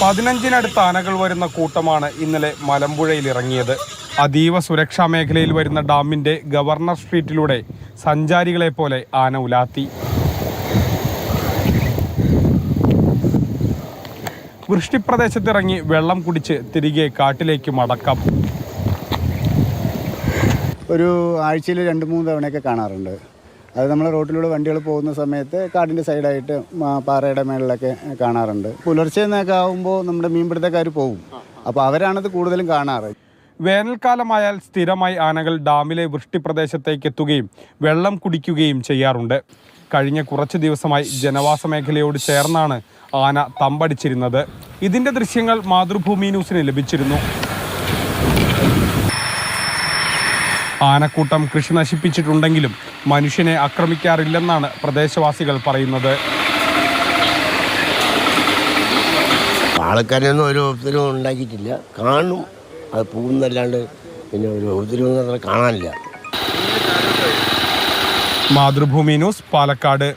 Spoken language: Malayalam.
പതിനഞ്ചിനടുത്ത് ആനകൾ വരുന്ന കൂട്ടമാണ് ഇന്നലെ മലമ്പുഴയിൽ ഇറങ്ങിയത്. അതീവ സുരക്ഷാ മേഖലയിൽ വരുന്ന ഡാമിന്റെ ഗവർണർ സ്ട്രീറ്റിലൂടെ സഞ്ചാരികളെ പോലെ ആന ഉലാത്തി. വൃഷ്ടിപ്രദേശത്തിറങ്ങി വെള്ളം കുടിച്ച് തിരികെ കാട്ടിലേക്ക് മടക്കം. ഒരു ആഴ്ചയിൽ രണ്ട് മൂന്ന് തവണയൊക്കെ കാണാറുണ്ട്. അത് നമ്മൾ റോട്ടിലൂടെ വണ്ടികൾ പോകുന്ന സമയത്ത് കാടിന്റെ സൈഡായിട്ട് പാറയുടെ മേളിലൊക്കെ കാണാറുണ്ട്. പുലർച്ചെ എന്നൊക്കെ ആകുമ്പോൾ നമ്മുടെ മീൻപിടുത്തക്കാർ പോകും അപ്പോൾ അവരാണത് കൂടുതലും കാണാറ്. വേനൽക്കാലമായാൽ സ്ഥിരമായി ആനകൾ ഡാമിലെ വൃഷ്ടിപ്രദേശത്തേക്ക് എത്തുകയും വെള്ളം കുടിക്കുകയും ചെയ്യാറുണ്ട്. കഴിഞ്ഞ കുറച്ച് ദിവസമായി ജനവാസ മേഖലയോട് ചേർന്നാണ് ആന തമ്പടിച്ചിരുന്നത്. ഇതിന്റെ ദൃശ്യങ്ങൾ മാതൃഭൂമി ന്യൂസിന് ലഭിച്ചിരുന്നു. ആനക്കൂട്ടം കൃഷി നശിപ്പിച്ചിട്ടുണ്ടെങ്കിലും മനുഷ്യനെ ആക്രമിക്കാറില്ലെന്നാണ് പ്രദേശവാസികൾ പറയുന്നത്. ആൾക്കാരൊന്നും ഒരു ഉപദ്രവം ഉണ്ടാക്കിയിട്ടില്ല. കാണും. അത് പോകുന്നല്ലാണ്ട് പിന്നെ ഒരു ഉപദ്രവം കാണാനില്ല. മാതൃഭൂമി ന്യൂസ് പാലക്കാട്.